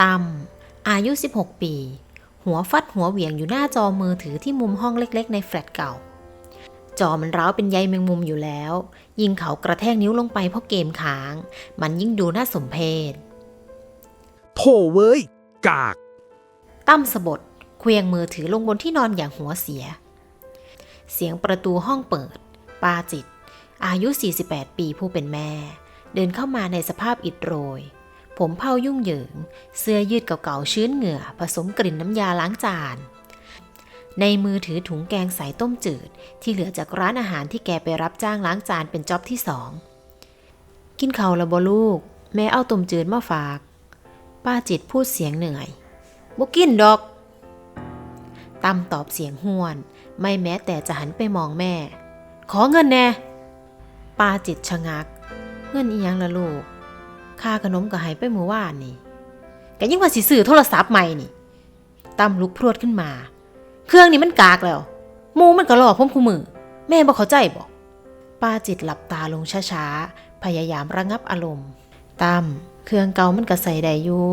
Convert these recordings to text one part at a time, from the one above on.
ตั้มอายุ 16 ปี หัวฟัดหัวเหวี่ยงอยู่หน้าจอมือถือที่มุมห้องเล็ก ๆ ในแฟลตเก่า จอมันร้าวเป็นใยแมงมุมอยู่แล้ว ยิ่งเขากระแทกนิ้วลงไปเพราะเกมค้าง มันยิ่งดูน่าสมเพชโถเว้ย กาก ตั้มสะบดเควียงมือถือลงบนที่นอนอย่างหัวเสีย เสียงประตูห้องเปิด ปาจิต อายุ 48 ปีผู้เป็นแม่ เดินเข้ามาในสภาพอิดโรย ผมเผายุ่งเหยิง เสื้อยืดเก่าๆชื้นเหงื่อ ผสมกลิ่นน้ำยาล้างจาน ในมือถือถุงแกงใสต้มจืด ที่เหลือจากร้านอาหารที่แกไปรับจ้างล้างจานเป็นจ็อบที่สอง กินเข้าล้วบ่ลูก แม่เอาต้มจืดมาฝาก ป้าจิตพูดเสียงเหนื่อยบ่กินดอกตั้มตอบเสียงห้วน ไม่แม้แต่จะหันไปมองแม่ ขอเงินแน่ป้าจิตชะงัก เงินอียังละลูก ค่าขนมก็ให้ไปเมื่อวานนี่ก็ยิ่งว่าสิซื้อโทรศัพท์ใหม่นี่ตั้มลุกพรวดขึ้นมา เครื่องนี้มันกากแล้วหมูมันก็หลอกผมคู่มือ แม่บอกเข้าใจบอกป้าจิตหลับตาลงช้าๆ พยายามระงับอารมณ์ตั้มเครื่องเก่ามันก็ใส่ได้อยู่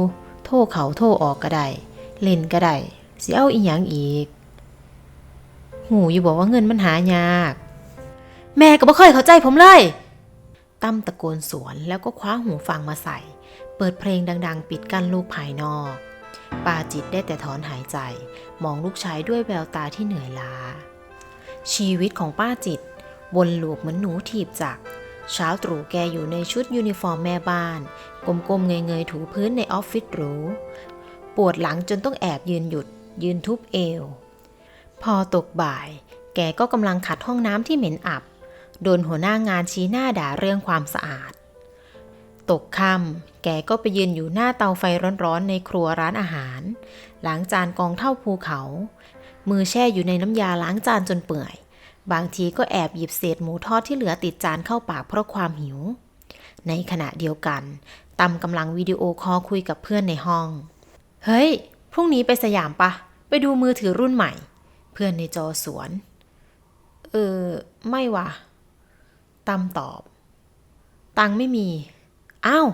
โทรเขาโทรออกก็ได้เล่นก็ได้สิเอาอีหยังอีก หูอยู่บอกว่าเงินมันหายาก แม่ก็บ่เคยเข้าใจผมเลย ตั้มตะโกนสวนแล้วก็คว้าหูฟังมาใส่ เปิดเพลงดัง ๆ ปิดกั้นลูกภายนอกปาจิตได้แต่ถอนหายใจ มองลูกชายด้วยแววตาที่เหนื่อยล้า ชีวิตของป้าจิต วนลูปเหมือนหนูถีบจัก เช้าตรู่แกอยู่ในชุดยูนิฟอร์มแม่บ้านก้มๆเงยๆถูพื้นในออฟฟิศหรู ปวดหลังจนต้องแอบยืนหยุด ยืนทุบเอว พอตกบ่าย แกก็กำลังขัดห้องน้ำที่เหม็นอับ โดนหัวหน้างานชี้หน้าด่าเรื่องความสะอาด ตกค่ำแกก็ไปยืนอยู่หน้าเตาไฟร้อนๆในครัวร้านอาหาร ล้างจานกองเท่าภูเขา มือแช่อยู่ในน้ำยาล้างจานจนเปื่อย บางทีก็แอบหยิบเศษหมูทอดที่เหลือติดจานเข้าปากเพราะความหิว ในขณะเดียวกันตำกำลังวิดีโอคอลคุยกับเพื่อนในห้อง เฮ้ย พรุ่งนี้ไปสยามปะ ไปดูมือถือรุ่นใหม่ เพื่อนในจอสวน เออ ไม่วะ ตำตอบ ตังไม่มี อ้าว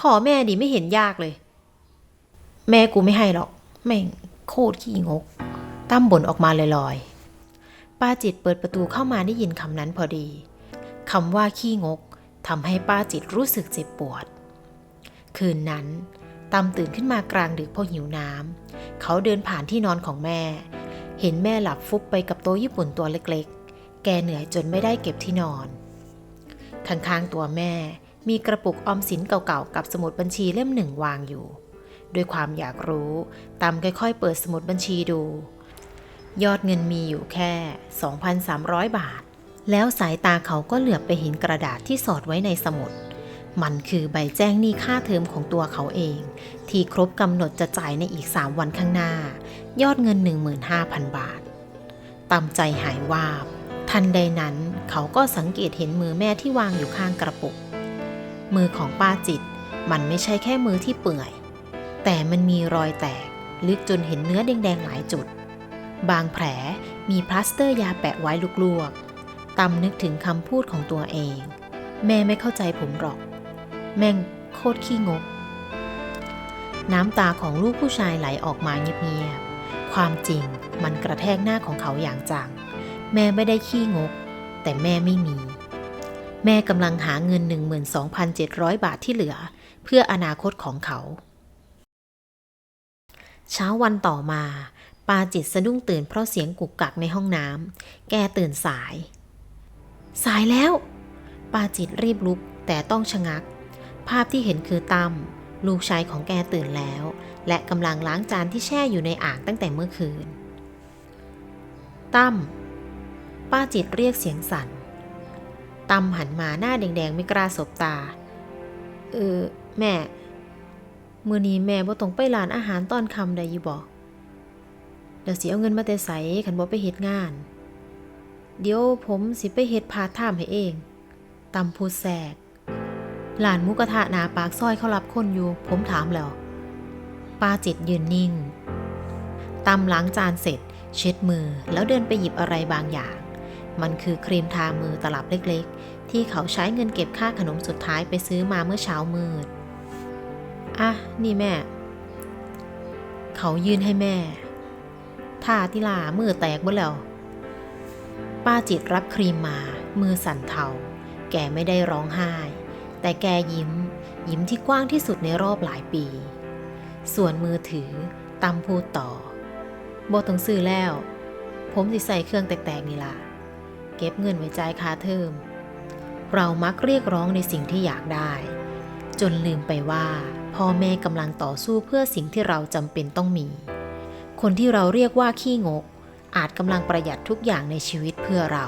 ขอแม่ดิไม่เห็นยากเลย แม่กูไม่ให้หรอก แม่งโคตรขี้งก ตั้มบ่นออกมาลอยๆ ป้าจิตเปิดประตูเข้ามาได้ยินคำนั้นพอดี คำว่าขี้งกทำให้ป้าจิตรู้สึกเจ็บปวด คืนนั้นตั้มตื่นขึ้นมากลางดึกเพราะหิวน้ำ เขาเดินผ่านที่นอนของแม่ เห็นแม่หลับฟุบไปกับโต๊ะญี่ปุ่นตัวเล็กๆ แกเหนื่อยจนไม่ได้เก็บที่นอน ข้างๆตัวแม่ มีกระปุกออมสินเก่าๆกับสมุดบัญชีเล่มหนึ่งวางอยู่ ด้วยความอยากรู้ตามค่อยๆ เปิดสมุดบัญชีดู ยอดเงินมีอยู่แค่ 2,300 บาท แล้วสายตาเขาก็เหลือบไปเห็นกระดาษที่สอดไว้ในสมุด มันคือใบแจ้งหนี้ค่าเทอมของตัวเขาเอง ที่ครบกำหนดจะจ่ายในอีก 3 วันข้างหน้า ยอดเงิน 15,000 บาทตำใจหายวาบ ทันใดนั้นเขาก็สังเกตเห็นมือแม่ที่วางอยู่ข้างกระปุก มือของป้าจิตมันไม่ใช่แค่มือที่เปื่อย แต่มันมีรอยแตกลึกจนเห็นเนื้อแดงๆหลายจุด บางแผลมีพลาสเตอร์ยาแปะไว้ลวกๆตำนึกถึงคำพูดของตัวเอง แม่ไม่เข้าใจผมหรอก แม่งโคตรขี้งก น้ำตาของลูกผู้ชายไหลออกมาเงียบๆความจริงมันกระแทกหน้าของเขาอย่างจัง แม่ไม่ได้ขี้งก แต่แม่ไม่มี แม่กำลังหาเงิน 12,700 บาทที่เหลือ เพื่ออนาคตของเขา เช้าวันต่อมาปาจิตสะดุ้งตื่นเพราะเสียงกุกกักในห้องน้ำ แกตื่นสาย สายแล้ว ปาจิตรีบลุกแต่ต้องชะงัก ภาพที่เห็นคือตั้มลูกชายของแกตื่นแล้ว และกำลังล้างจานที่แช่อยู่ในอ่างตั้งแต่เมื่อคืน ตั้ม ป้าจิตเรียกเสียงสั่นตั้มหันมาหน้าแดงๆ ไม่กล้าสบตา เออ แม่ มือนี้แม่บ่ต้องไปร้านอาหารตอนคำใดอยู่บ่เดี๋ยวสิเอาเงินมาแต่ใสขันบ่ไปเฮ็ดงาน เดี๋ยวผมสิไปเฮ็ดพาทไทม์ให้เองตำพูดแสกหลานมุกระทะหนาปากซอยเขารับคนอยู่ ผมถามแล้วป้าจิตยืนนิ่งตำล้างจานเสร็จ เช็ดมือแล้วเดินไปหยิบอะไรบางอย่าง มันคือครีมทามือตลับเล็กๆ ที่เขาใช้เงินเก็บค่าขนมสุดท้ายไปซื้อมาเมื่อเช้ามืด อะ นี่แม่ เขายื่นให้แม่ท่าติลามือแตกหมดแล้ว ป้าจิตรับครีมมา มือสั่นเทา แกไม่ได้ร้องไห้ แต่แกยิ้ม ยิ้มที่กว้างที่สุดในรอบหลายปี ส่วนมือถือตำพูดต่อโบต้องซื้อแล้ว ผมสิใส่เครื่องแตกๆนี่ล่ะ เก็บเงินไว้จ่ายค่าเทอม เรามักเรียกร้องในสิ่งที่อยากได้ จนลืมไปว่าพ่อแม่กำลังต่อสู้เพื่อสิ่งที่เราจำเป็นต้องมี คนที่เราเรียกว่าขี้งก อาจกำลังประหยัดทุกอย่างในชีวิตเพื่อเรา